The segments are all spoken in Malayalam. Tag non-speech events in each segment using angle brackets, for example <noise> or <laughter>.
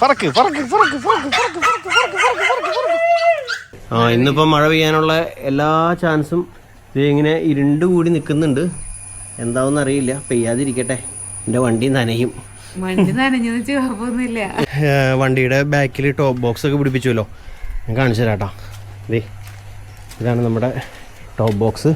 പറക്ക് പറക്ക് പറക്ക് പറക്ക് പറക്ക് പറക്ക് പറക്ക് പറക്ക് പറക്ക് പറക്ക്. ആ ഇന്നിപ്പോൾ മഴ പെയ്യാനുള്ള എല്ലാ ചാൻസും ഇത് ഇങ്ങനെ ഇരുണ്ട് കൂടി നിൽക്കുന്നുണ്ട് എന്താവെന്ന് അറിയില്ല. പെയ്യാതിരിക്കട്ടെ. എന്റെ വണ്ടി നനയും. വണ്ടി വണ്ടിയുടെ ബാക്കിൽ ടോപ്പ് ബോക്സ് ഒക്കെ പിടിപ്പിച്ചുവല്ലോ. ഞാൻ കാണിച്ചു തരാട്ടാ. ഇതേ ദേ ഇതാണ് നമ്മുടെ ടോപ്പ് ബോക്സ്.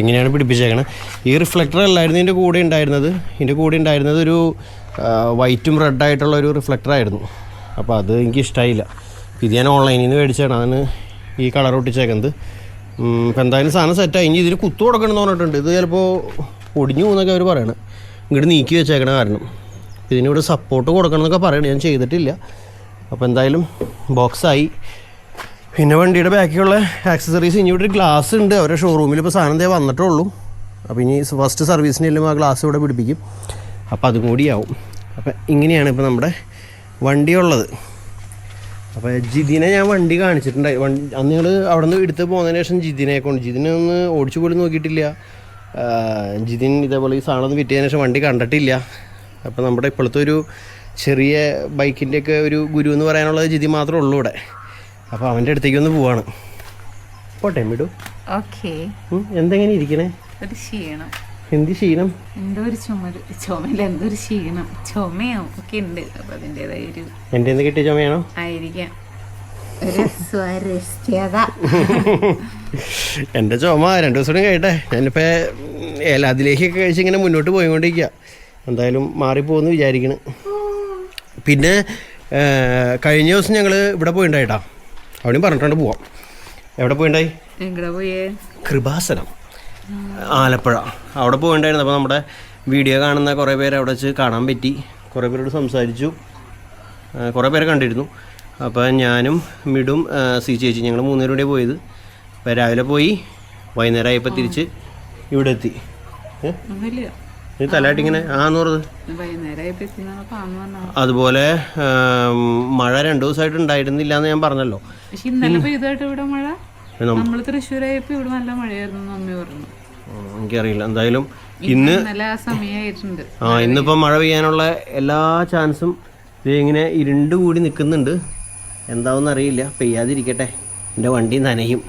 ഇങ്ങനെയാണ് പിടിപ്പിച്ചേക്കണത് ഈ റിഫ്ലക്ടർ അല്ലായിരുന്നു ഇതിന്റെ കൂടെ ഉണ്ടായിരുന്നത്. ഇതിന്റെ കൂടെ ഉണ്ടായിരുന്നത് ഒരു വൈറ്റും റെഡായിട്ടുള്ള ഒരു റിഫ്ലക്ടറായിരുന്നു അപ്പോൾ അത് എനിക്ക് ഇഷ്ടമായില്ല ഇത് ഞാൻ ഓൺലൈനിൽ നിന്ന് മേടിച്ചാണ് അതിന് ഈ കളർ ഒട്ടിച്ചേക്കുന്നത്. ഇപ്പം എന്തായാലും സാധനം സെറ്റായി ഇനി ഇതിന് കുത്തു കൊടുക്കണം എന്ന് പറഞ്ഞിട്ടുണ്ട്. ഇത് ചിലപ്പോൾ ഒടിഞ്ഞു പോകുന്നൊക്കെ അവർ പറയണം. ഇങ്ങോട്ട് നീക്കി വെച്ചേക്കണ കാരണം. ഇതിനിവിടെ സപ്പോർട്ട് കൊടുക്കണം എന്നൊക്കെ പറയണം. ഞാൻ ചെയ്തിട്ടില്ല. അപ്പോൾ എന്തായാലും ബോക്സായി പിന്നെ വണ്ടിയുടെ ബാക്കിയുള്ള ആക്സസറീസ് ഇനി ഇവിടെ ഒരു ഗ്ലാസ് ഉണ്ട്. അവരുടെ ഷോറൂമിൽ ഇപ്പോൾ സാധനം ദേ വന്നിട്ടേ ഉള്ളൂ. അപ്പോൾ ഇനി ഫസ്റ്റ് സർവീസിന് ചെല്ലുമ്പോൾ ആ ഗ്ലാസ് ഇവിടെ പിടിപ്പിക്കും. അപ്പോൾ അത് കൂടിയാവും അപ്പം ഇങ്ങനെയാണ് ഇപ്പോൾ നമ്മുടെ വണ്ടിയുള്ളത് അപ്പോൾ ജിതിനെ ഞാൻ വണ്ടി കാണിച്ചിട്ടുണ്ടായി. വണ്ടി അന്ന് ഞങ്ങൾ അവിടെ നിന്ന് എടുത്ത് പോകുന്നതിന് ശേഷം ജിതിനെ കൊണ്ട് ജിതിനെ ഒന്ന് ഓടിച്ചു പോലും നോക്കിയിട്ടില്ല. ജിതിൻ ഇതേപോലെ ഈ സാധനം ഒന്ന് വിറ്റതിന് ശേഷം വണ്ടി കണ്ടിട്ടില്ല. അപ്പോൾ നമ്മുടെ ഇപ്പോഴത്തെ ഒരു ചെറിയ ബൈക്കിന്റെയൊക്കെ ഒരു ഗുരു എന്ന് പറയാനുള്ളത് ജിതി മാത്രമേ ഉള്ളൂ ഇവിടെ. അപ്പോൾ അവന്റെ അടുത്തേക്ക് ഒന്ന് പോവാണ്. പോട്ടെ വിടൂ ഓക്കെ എന്തെങ്ങനെ ഇരിക്കണേ? ഒരു ക്ഷീണം. എന്ത് ക്ഷീണം? എന്തോ ഒരു ചുമര് ചുമയില്ല എന്തോ ഒരു ക്ഷീണം. ചുമയോ ഒക്കെ ഉണ്ട്. അപ്പൊ അതിന്റെതായ ഒരു എന്റെ എന്ത് കിട്ടിയ ചുമയാണോ? ആയിരിക്കാം. ഒരു എന്റെ ചുമ രണ്ടു ദിവസം കൂടി കഴിയട്ടെ. ഞാനിപ്പോൾ അതിലേക്കൊക്കെ കഴിച്ച് ഇങ്ങനെ മുന്നോട്ട് പോയിക്കൊണ്ടിരിക്കുക എന്തായാലും മാറിപ്പോകുമെന്ന് വിചാരിക്കണ്. പിന്നെ കഴിഞ്ഞ ദിവസം ഞങ്ങൾ ഇവിടെ പോയിണ്ടായിട്ടാ. അവിടെയും പറഞ്ഞിട്ടുണ്ട് പോവാം. എവിടെ പോയിണ്ടായി? എങ്ങടെ പോയേ? കൃപാസനം. ആലപ്പുഴ. അവിടെ പോയിണ്ടായിരുന്നു അപ്പോൾ നമ്മുടെ വീഡിയോ കാണുന്ന കുറേ പേര് അവിടെ വെച്ച് കാണാൻ പറ്റി. കുറേ പേരോട് സംസാരിച്ചു. കുറേ പേരെ കണ്ടിരുന്നു. അപ്പോൾ ഞാനും മിടും സി ചേച്ചി ഞങ്ങൾ മൂന്നുപേരും കൂടെ പോയത്. അപ്പോൾ രാവിലെ പോയി. വൈകുന്നേരം ആയപ്പോൾ തിരിച്ച് ഇവിടെ എത്തി. ഏ? ഒന്നുമില്ല ഈ തലയായിട്ട് ഇങ്ങനെ ആന്ന് പറഞ്ഞത്. അതുപോലെ മഴ രണ്ടു ദിവസമായിട്ട് ഉണ്ടായിരുന്നില്ല എന്ന് ഞാൻ പറഞ്ഞല്ലോ. നമ്മൾ തൃശ്ശൂരായപ്പോ ഇവിടെ നല്ല മഴയായിരുന്നു അമ്മ പറഞ്ഞു. എനിക്കറിയില്ല. എന്തായാലും ഇന്ന് ആ സമയമായിട്ടുണ്ട് ആ ഇന്നിപ്പോൾ മഴ പെയ്യാനുള്ള എല്ലാ ചാൻസും ഇങ്ങനെ ഇരുണ്ട് കൂടി നിൽക്കുന്നുണ്ട് എന്താവെന്ന് അറിയില്ല. പെയ്യാതിരിക്കട്ടെ. എന്റെ വണ്ടി നനയും.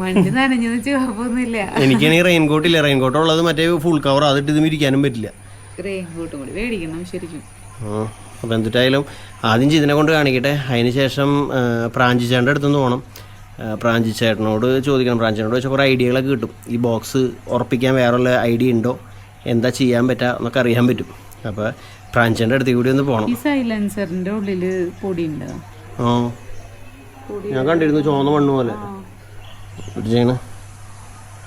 വണ്ടി നനഞ്ഞു വെച്ച് കുഴപ്പമൊന്നുമില്ല എനിക്കാണെങ്കിൽ റെയിൻകോട്ട് ഇല്ല റെയിൻകോട്ട് ഉള്ളത് മറ്റേ ഫുൾ കവർ അതിട്ട് ഇതും ഇരിക്കാനും പറ്റില്ല. റെയിൻ കോട്ടും കൂടി മേടിക്കണം ശരിക്കും. ആ അപ്പോൾ എന്തിട്ടായാലും ആദ്യം ചെയ്തിനെ കൊണ്ട് കാണിക്കട്ടെ. അതിന് ശേഷം അടുത്തുനിന്ന് പോകണം ആ, പ്രാഞ്ചിച്ചേട്ടനോട് ചോദിക്കണം. പ്രാഞ്ചിച്ചേട്ടനോട് വെച്ചാൽ കുറേ ഐഡിയകളൊക്കെ കിട്ടും. ഈ ബോക്സ് ഉറപ്പിക്കാൻ വേറെയുള്ള ഐഡിയ ഉണ്ടോ? എന്താ ചെയ്യാൻ പറ്റുക എന്നൊക്കെ അറിയാൻ പറ്റും. അപ്പോൾ പ്രാഞ്ചിന്റെ അടുത്ത് കൂടി ഒന്ന് പോകണം ഈ സൈലൻസറിന്റെ ഉള്ളിൽ പൊടി ഉണ്ടോ? ആ. ഞാൻ കണ്ടിരുന്നു ചോന്ന മണ്ണ് പോലെ. ചെയ്യണ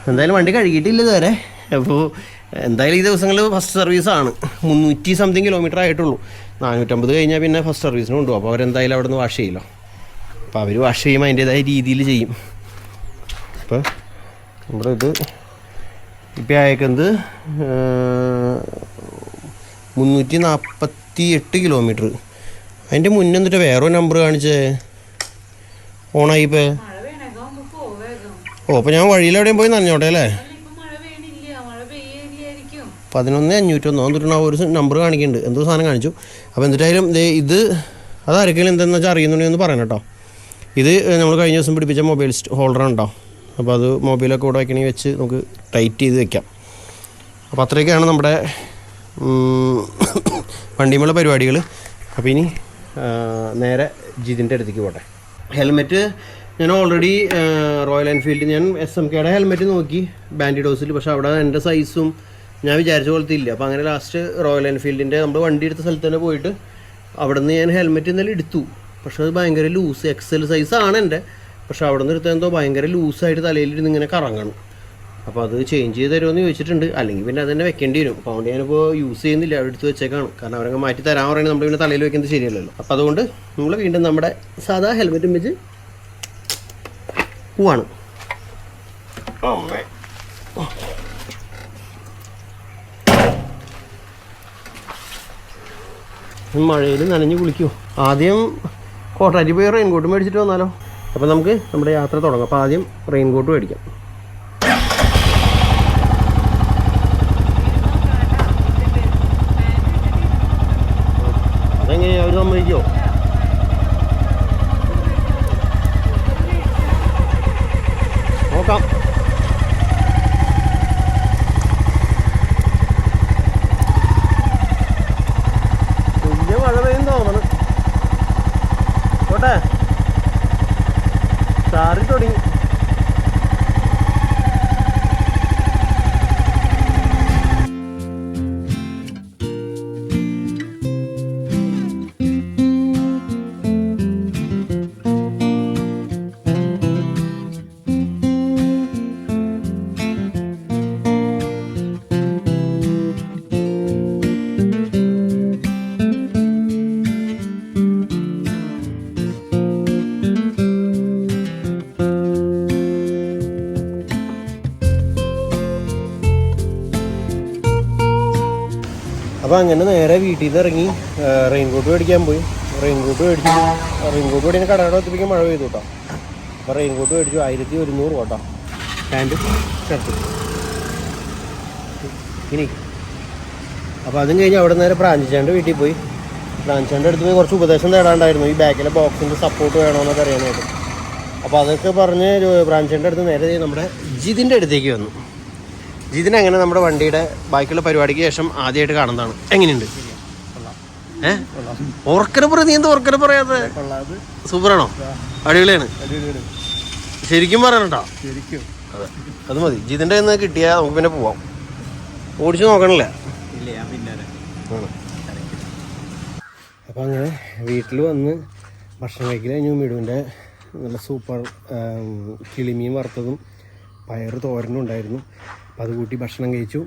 എന്തായാലും വണ്ടി കഴുകിയിട്ടില്ല ഇതുവരെ. അപ്പോൾ എന്തായാലും ഈ ദിവസങ്ങളിൽ ഫസ്റ്റ് സർവീസാണ് മുന്നൂറ്റി സംതിങ് കിലോമീറ്റർ ആയിട്ടുള്ളൂ. നാനൂറ്റമ്പത് കഴിഞ്ഞാൽ പിന്നെ ഫസ്റ്റ് സർവീസിന് കൊണ്ടുപോകും. അപ്പോൾ അവരെന്തായാലും അവിടെ നിന്ന് വാഷ് ചെയ്യല്ലോ അപ്പോൾ അവർ വാഷ് ചെയ്യുമ്പോൾ അതിന്റേതായ രീതിയിൽ ചെയ്യും. അപ്പോൾ നമ്മുടെ ഇത് ഇപ്പം അയക്കുന്നത് മുന്നൂറ്റി നാൽപ്പത്തി എട്ട് കിലോമീറ്റർ. അതിന്റെ മുന്നേ എന്നിട്ട് വേറെ നമ്പർ കാണിച്ചേ. ഓണായി ഇപ്പേ. ഓ അപ്പോൾ ഞാൻ വഴിയിൽ എവിടെയും പോയി നനഞ്ഞോട്ടെ അല്ലേ? പതിനൊന്ന് അഞ്ഞൂറ്റൊന്നോ എന്നിട്ട് ഒരു നമ്പർ കാണിക്കുന്നുണ്ട്. എന്തോ സാധനം കാണിച്ചു. അപ്പോൾ എന്നിട്ടായാലും ഇത് അതാർക്കെങ്കിലും എന്തെന്ന് വെച്ചാൽ അറിയുന്നുണ്ടെങ്കിൽ ഒന്ന് പറയണം കേട്ടോ. ഇത് നമ്മൾ കഴിഞ്ഞ ദിവസം പിടിപ്പിച്ച മൊബൈൽ ഹോൾഡർ ഉണ്ടോ? അപ്പോൾ അത് മൊബൈലൊക്കെ ഇവിടെ വയ്ക്കണമെങ്കിൽ വെച്ച് നമുക്ക് ടൈറ്റ് ചെയ്ത് വെക്കാം. അപ്പോൾ അത്രയൊക്കെയാണ് നമ്മുടെ <coughs> വണ്ടിയുമുള്ള പരിപാടികൾ അപ്പോൾ ഇനി നേരെ ജിതിന്റെ അടുത്തേക്ക് പോട്ടെ. ഹെൽമെറ്റ് ഞാൻ ഓൾറെഡി റോയൽ എൻഫീൽഡ് ഞാൻ എസ് എം കെയുടെ ഹെൽമെറ്റ് നോക്കി ബാൻഡിഡോസിൽ പക്ഷെ അവിടെ എന്റെ സൈസും ഞാൻ വിചാരിച്ച പോലത്തെ ഇല്ല. അപ്പോൾ അങ്ങനെ ലാസ്റ്റ് റോയൽ എൻഫീൽഡിന്റെ നമ്മൾ വണ്ടി എടുത്ത സ്ഥലത്ത് തന്നെ പോയിട്ട് അവിടെ നിന്ന് ഞാൻ ഹെൽമെറ്റ് ഇന്നലെ എടുത്തു. പക്ഷെ അത് ഭയങ്കര ലൂസ് എക്സൽ സൈസാണ് എന്റെ. പക്ഷെ അവിടെ നിന്ന് എടുത്താൽ എന്തോ ഭയങ്കര ലൂസായിട്ട് തലയിലിരുന്ന് ഇങ്ങനെ കറങ്ങണം. അപ്പോൾ അത് ചേഞ്ച് ചെയ്ത് തരുമെന്ന് ചോദിച്ചിട്ടുണ്ട്. അല്ലെങ്കിൽ പിന്നെ അത് തന്നെ വെക്കേണ്ടി വരും. അപ്പോൾ അതുകൊണ്ട് ഞാനിപ്പോൾ യൂസ് ചെയ്യുന്നില്ല. അവിടെ എടുത്ത് വെച്ചേക്കാണ്. കാരണം അവരങ്ങ് മാറ്റി തരാൻ പറയുന്നത് നമ്മൾ പിന്നെ തലയിൽ വെക്കുന്നത് ശരിയല്ലല്ലോ. അപ്പോൾ അതുകൊണ്ട് നമ്മൾ വീണ്ടും നമ്മുടെ സാധാ ഹെൽമെറ്റും വെച്ച് പോവാണ്. മഴയിൽ നനഞ്ഞ് കുളിക്കുമോ ആദ്യം കോട്ടാറ്റി പോയി റെയിൻകോട്ട് മേടിച്ചിട്ട് വന്നാലോ? അപ്പോൾ നമുക്ക് നമ്മുടെ യാത്ര തുടങ്ങാം. അപ്പോൾ ആദ്യം റെയിൻകോട്ട് മേടിക്കാം. നോക്കാം. അപ്പോൾ അങ്ങനെ നേരെ വീട്ടിൽ നിന്ന് ഇറങ്ങി റെയിൻകോട്ട് മേടിക്കാൻ പോയി. റെയിൻകോട്ട് മേടിച്ചു റെയിൻകോട്ട് മേടിക്കുന്ന കടയുടെ ഒത്തിപ്പിക്കാൻ മഴ പെയ്തു കേട്ടോ. അപ്പോൾ റെയിൻകോട്ട് മേടിച്ചു. ആയിരത്തി ഒരുന്നൂറ് കേട്ടോ. പാന്റും ഷർട്ടും ഇനി. അപ്പോൾ അതും കഴിഞ്ഞ് അവിടെ നേരെ പ്രാഞ്ചിച്ചാണ്ട് വീട്ടിൽ പോയി. പ്രാഞ്ചാണ്ട് അടുത്ത് പോയി കുറച്ച് ഉപദേശം തേടാണ്ടായിരുന്നു. ഈ ബാക്കിലെ ബോക്സിന്റെ സപ്പോർട്ട് വേണമെന്നൊക്കെ അറിയാനായിട്ട്. അപ്പോൾ അതൊക്കെ പറഞ്ഞ് ബ്രാഞ്ചിന്റെ അടുത്ത് നേരെ നമ്മുടെ ജിതിന്റെ അടുത്തേക്ക് വന്നു. ജിതിന് അങ്ങനെ നമ്മുടെ വണ്ടിയുടെ ബാക്കിയുള്ള പരിപാടിക്ക് ശേഷം ആദ്യമായിട്ട് കാണുന്നതാണ്? എങ്ങനെയുണ്ട്? ഏഹ് ഓർക്കനെ പറ നീ എന്താ ഓർക്കനെ പറയാതെ സൂപ്പറാണോ? അടിപൊളിയാണ്. ശരിക്കും പറയണട്ടോ. ശരിക്കും. അതെ. അത് മതി. ജിതിന്റെ നിന്ന് കിട്ടിയാൽ നമുക്ക് പിന്നെ പോവാം. ഓടിച്ചു നോക്കണില്ല? അപ്പം ഞാൻ അങ്ങനെ വീട്ടിൽ വന്ന് ഭക്ഷണം കഴിക്കൽ കഴിഞ്ഞു. മിടുവിന്റെ നല്ല സൂപ്പർ കിളിമീൻ വറുത്തതും പയറ് തോരനും ഉണ്ടായിരുന്നു. അപ്പോൾ അത് കൂട്ടി ഭക്ഷണം കഴിച്ചു.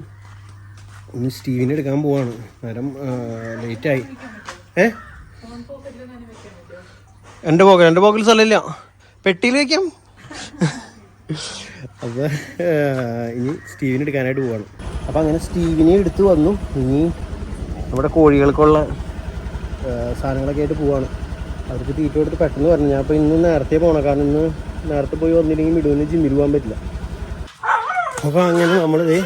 ഇന്ന് സ്റ്റീവിനെ എടുക്കാൻ പോവാണ്. നേരം ലേറ്റായി ഏ? എന്റെ പോക്കൽ എന്റെ പോക്കൽ സ്ഥലമില്ല. പെട്ടിയിൽ വയ്ക്കാം. അപ്പോൾ ഇനി സ്റ്റീവിനെ എടുക്കാനായിട്ട് പോവാണ്. അപ്പോൾ അങ്ങനെ സ്റ്റീവിനെ എടുത്തു വന്നു. ഇനി നമ്മുടെ കോഴികൾക്കുള്ള സാധനങ്ങളൊക്കെ ആയിട്ട് പോവാണ്. അവർക്ക് തീറ്റ കൊടുത്ത് പെട്ടെന്ന് പറഞ്ഞു. ഞാൻ അപ്പോൾ ഇന്ന് നേരത്തെ പോകണം കാരണം ഇന്ന് നേരത്തെ പോയി വന്നില്ലെങ്കിൽ മിടുവിന് ജിമ്മിൽ പോകാൻ പറ്റില്ല. അപ്പോൾ അങ്ങനെ നമ്മളിത്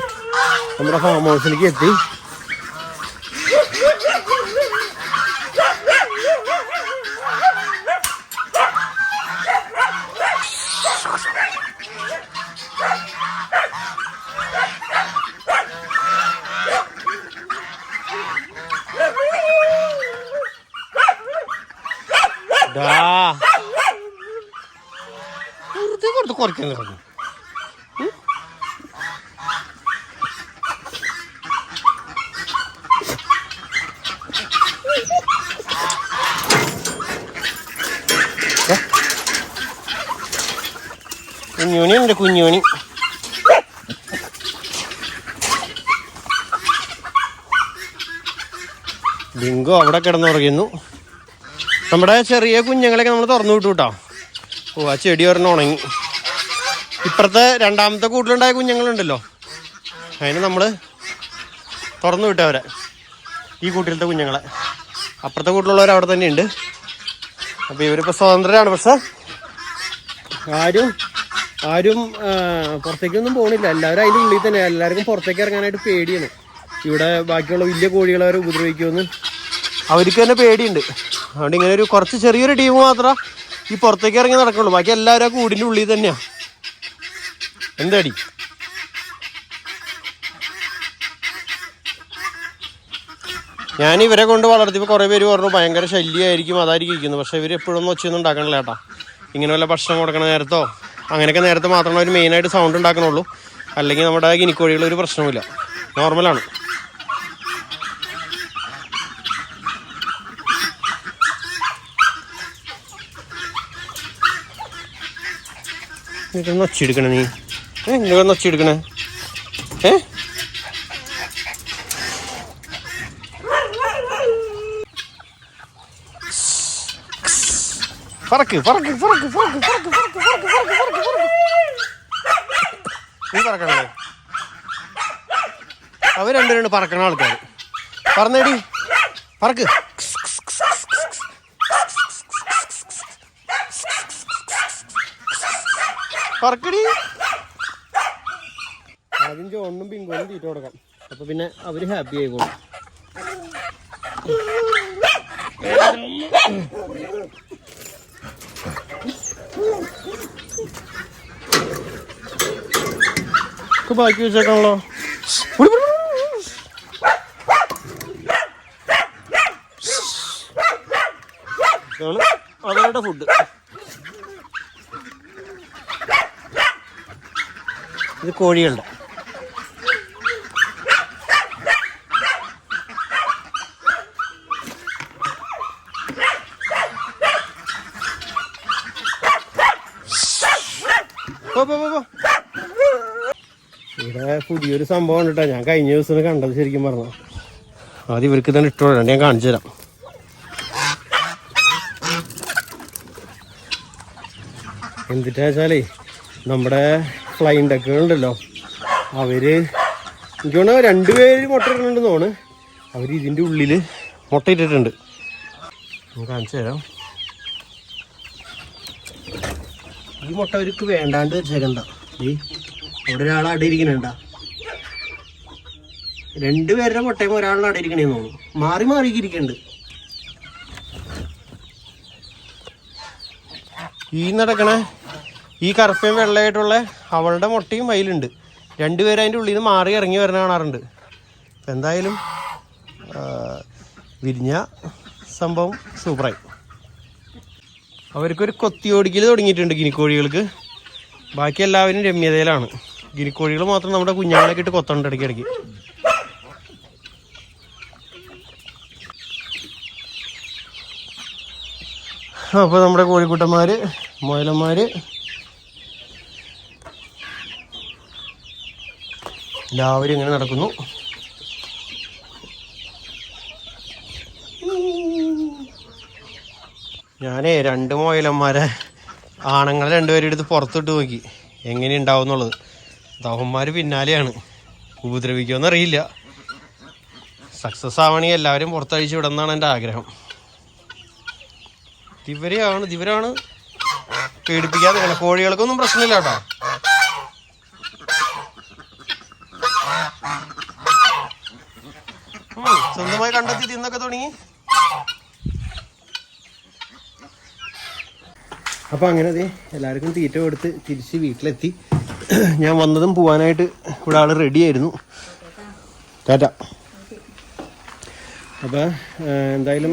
നമ്മുടെ ഫാം ഹൗസിലേക്ക് എത്തി. വെറുതെ പറഞ്ഞു കുഞ്ഞോണി ഉണ്ട് കുഞ്ഞോണി ബിങ്കോ അവിടെ കിടന്നുറങ്ങുന്നു. നമ്മുടെ ചെറിയ കുഞ്ഞുങ്ങളെയൊക്കെ നമ്മൾ തുറന്നു വിട്ടു കേട്ടോ. ഓ ആ ചെടി ഒരെണ്ണം ഉണങ്ങി. ഇപ്പുറത്തെ രണ്ടാമത്തെ കൂട്ടിലുണ്ടായ കുഞ്ഞുങ്ങളുണ്ടല്ലോ. അതിന് നമ്മൾ തുറന്നു വിട്ടവരെ ഈ കൂട്ടിലത്തെ കുഞ്ഞുങ്ങളെ. അപ്പുറത്തെ കൂട്ടിലുള്ളവർ അവിടെ തന്നെയുണ്ട്. അപ്പോൾ ഇവരിപ്പോൾ സ്വതന്ത്രരാണ് പക്ഷെ. ആരും ആരും പുറത്തേക്കൊന്നും പോകണില്ല എല്ലാവരും അതിന്റെ ഉള്ളിൽ തന്നെ. എല്ലാവർക്കും പുറത്തേക്ക് ഇറങ്ങാനായിട്ട് പേടിയാണ്. ഇവിടെ ബാക്കിയുള്ള വലിയ കോഴികളെ അവർ ഉപദ്രവിക്കുമെന്ന്. അവർക്ക് തന്നെ പേടിയുണ്ട്. അതുകൊണ്ട് ഇങ്ങനെ ഒരു കുറച്ച് ചെറിയൊരു ടീം മാത്രം ഈ പുറത്തേക്ക് ഇറങ്ങി നടക്കുള്ളൂ. ബാക്കി എല്ലാവരും ആ കൂടിന്റെ ഉള്ളിൽ തന്നെയാണ് എന്താടി? ഞാൻ ഇവരെ കൊണ്ട് വളർത്തിയപ്പോൾ കുറേ പേര് പറഞ്ഞു ഭയങ്കര ശല്യമായിരിക്കും. അതായിരിക്കും ഇരിക്കുന്നത്. പക്ഷേ ഇവർ എപ്പോഴൊന്നും ഒച്ചയൊന്നും ഉണ്ടാക്കണില്ല കേട്ടോ. ഇങ്ങനെ വല്ല ഭക്ഷണം കൊടുക്കണ നേരത്തോ? അങ്ങനെയൊക്കെ നേരത്തെ മാത്രമേ അവർ മെയിനായിട്ട് സൗണ്ട് ഉണ്ടാക്കണുള്ളൂ. അല്ലെങ്കിൽ നമ്മുടെ ഗിനിക്കോഴികൾ ഒരു പ്രശ്നവുമില്ല. നോർമലാണ് ഇതൊന്ന് നീ. ഏ ഏ? പറക്ക് പറക്ക് പറക്ക് പറക്ക് പറക്ക് പറക്ക് പറക്ക് പറക്ക് പറക്ക് പറക്ക്. നീ പറക്കണല്ലേ? അവർ രണ്ടുപേരും പറക്കണ ആൾക്കാർ പറഞ്ഞേടി പറക്ക്. പറക്കടി. ആദ്യം ചോണ്ണും പിങ്കോണും തീറ്റ കൊടുക്കാം. അപ്പൊ പിന്നെ അവർ ഹാപ്പി ആയിക്കോളും. ബാക്കി വെച്ചേക്കാണല്ലോ. അവരുടെ ഫുഡ് ഇത് കോഴികളുടെ. പുതിയൊരു സംഭവം കേട്ടോ ഞാൻ കഴിഞ്ഞ ദിവസം കണ്ടത് ശരിക്കും പറഞ്ഞു. ആദ്യം ഇവർക്ക് തന്നെ ഇട്ടോളാം. ഞാൻ കാണിച്ചു തരാം. എന്തിട്ടാ വെച്ചാലേ നമ്മുടെ ഫ്ലൈൻ ഡക്കുകളുണ്ടല്ലോ അവർ എനിക്ക് തോന്നുന്നു രണ്ടുപേര് മുട്ട ഇടുന്നുണ്ടെന്ന് തോന്നുന്നു. അവർ ഇതിന്റെ ഉള്ളിൽ മുട്ട ഇട്ടിട്ടുണ്ട്. ഞാൻ കാണിച്ചു തരാം. ഈ മുട്ട അവർക്ക് വേണ്ടാണ്ട് വെച്ചേക്കണ്ട. ഈ അവിടെ ഒരാൾ അടയിരിക്കണണ്ട രണ്ടുപേരുടെ മുട്ടയും ഒരാളുടെ അടയിരിക്കണേന്ന് തോന്നുന്നു. മാറി മാറിയിരിക്കുന്നുണ്ട് ഈ നടക്കണ ഈ കറുപ്പയും വെള്ളയായിട്ടുള്ള അവളുടെ മുട്ടയും അതിലുണ്ട് രണ്ടുപേരും അതിന്റെ ഉള്ളിൽ നിന്ന് മാറി ഇറങ്ങി വരണ കാണാറുണ്ട്. എന്തായാലും വിരിഞ്ഞ സംഭവം സൂപ്പറായി. അവർക്കൊരു കൊത്തി ഓടിക്കൽ തുടങ്ങിയിട്ടുണ്ട് ഗിനിക്കോഴികൾക്ക്. ബാക്കി എല്ലാവരും രമ്യതയിലാണ്. ഗിനിക്കോഴികൾ മാത്രം നമ്മുടെ കുഞ്ഞാളൊക്കെ ഇട്ട് കൊത്തുണ്ട് ഇടയ്ക്കിടയ്ക്ക്. അപ്പോൾ നമ്മുടെ കോഴിക്കുട്ടന്മാർ മുയലന്മാർ എല്ലാവരും ഇങ്ങനെ നടക്കുന്നു. ഞാനേ രണ്ട് മുയലന്മാരെ ആണുങ്ങളെ രണ്ടുപേരും എടുത്ത് പുറത്തിട്ട് നോക്കി. എങ്ങനെ ഉണ്ടാവും എന്നുള്ളത് ദഹന്മാർ പിന്നാലെയാണ്. ഉപദ്രവിക്കുമെന്ന് അറിയില്ല സക്സസ് ആവണമെങ്കിൽ എല്ലാവരും പുറത്തഴിച്ച് വിടുന്നതാണ് എന്റെ ആഗ്രഹം. ഇവരെയാണ് ഇവരാണ് പേടിപ്പിക്കാതെ വേണം കോഴികൾക്കൊന്നും പ്രശ്നമില്ല കേട്ടോ. സ്വന്തമായി കണ്ടെത്തി തിന്നൊക്കെ തുടങ്ങി. അപ്പോൾ അങ്ങനെ അതെ എല്ലാവർക്കും തീറ്റ കൊടുത്ത് തിരിച്ച് വീട്ടിലെത്തി. ഞാൻ വന്നതും പോവാനായിട്ട് ഇവിടെ ആൾ റെഡി ആയിരുന്നു. ടാറ്റ. അപ്പോൾ എന്തായാലും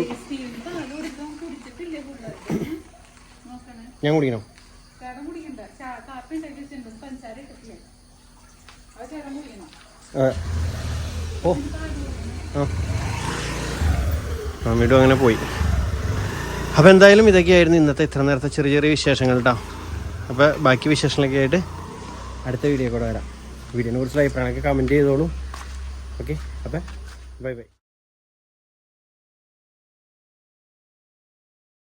ഞാൻ കുടിക്കണം. ഓ. ആ. മമ്മിയുടെ അങ്ങനെ പോയി. അപ്പോൾ എന്തായാലും ഇതൊക്കെയായിരുന്നു ഇന്നത്തെ ഇത്ര നേരത്തെ ചെറിയ ചെറിയ വിശേഷങ്ങൾ കേട്ടോ അപ്പോൾ ബാക്കി വിശേഷങ്ങളൊക്കെ ആയിട്ട് അടുത്ത വീഡിയോ കൂടെ വരാം. വീഡിയോനെ കുറിച്ചുള്ള അഭിപ്രായമൊക്കെ കമന്റ് ചെയ്തോളൂ. ഓക്കെ അപ്പോൾ ബൈ ബൈ